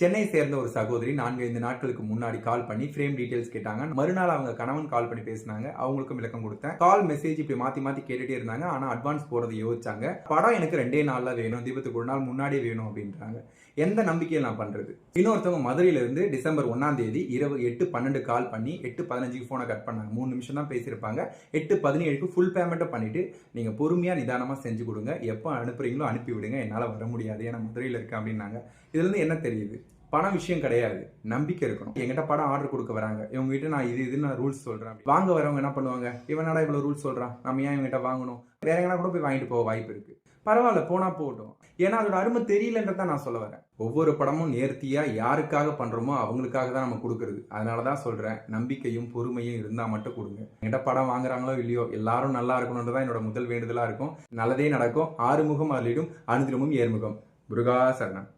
சென்னை சேர்ந்த ஒரு சகோதரி நான்கு ஐந்து நாட்களுக்கு முன்னாடி கால் பண்ணி ஃப்ரேம் டீடைல்ஸ் கேட்டாங்க. மறுநாள் அவங்க கணவன் கால் பண்ணி பேசினாங்க. அவங்களுக்கும் விளக்கம் கொடுத்தேன். கால் மெசேஜ் இப்படி மாத்தி மாத்தி கேட்டுட்டே இருந்தாங்க. ஆனா அட்வான்ஸ் போறது யோசிச்சாங்க. படம் எனக்கு ரெண்டே நாள்ல வேணும். தீபத்துக்கு ஒரு நாள் முன்னாடியே வேணும் அப்படின்றாங்க. எந்த நம்பிக்கையில் நான் பண்றது? இன்னொருத்தவங்க மதுரையில இருந்து டிசம்பர் ஒன்னாம் தேதி இரவு எட்டு பன்னெண்டு கால் பண்ணி எட்டு பதினஞ்சுக்கு போனை கட் பண்ணாங்க. மூணு நிமிஷம் தான் பேசியிருப்பாங்க. எட்டு பதினேழுக்கு ஃபுல் பேமெண்ட்டை பண்ணிட்டு நீங்க பொறுமையா நிதானமா செஞ்சு கொடுங்க. எப்போ அனுப்புறீங்களோ அனுப்பி விடுங்க. என்னால வர முடியாது. ஏன்னா மதுரையில் இருக்கேன் அப்படின்னாங்க. இதுல இருந்து என்ன தெரியுது? பணம் விஷயம் கிடையாது. நம்பிக்கை இருக்கணும். என்கிட்ட படம் ஆர்டர் கொடுக்க வராங்க. இவங்க கிட்ட நான் இது இது நான் ரூல்ஸ் சொல்றேன். வாங்க வரவங்க என்ன பண்ணுவாங்க? இவனடா இவ்வளவு ரூல்ஸ் சொல்றான்? நம்ம ஏன் இவங்ககிட்ட வாங்கணும்? வேற எங்கன்னா கூட போய் வாங்கிட்டு போக வாய்ப்பு இருக்கு. பரவாயில்ல போனா போகட்டும் ஏன்னா அதோட அருமை தெரியலன்றத நான் சொல்ல வரேன். ஒவ்வொரு படமும் நேர்த்தியா யாருக்காக பண்றோமோ அவங்களுக்காக தான் நம்ம கொடுக்கறது. அதனால தான் சொல்றேன் நம்பிக்கையும் பொறுமையும் இருந்தா மட்டும் கொடுங்க. என்கிட்ட படம் வாங்குறாங்களோ இல்லையோ எல்லாரும் நல்லா இருக்கணுன்றதான் என்னோட முதல் வேண்டுதலா இருக்கும். நல்லதே நடக்கும். ஆறுமுகம் அருளிடும் அனுதினமும் ஏர்முகம் முருகா சரணம்.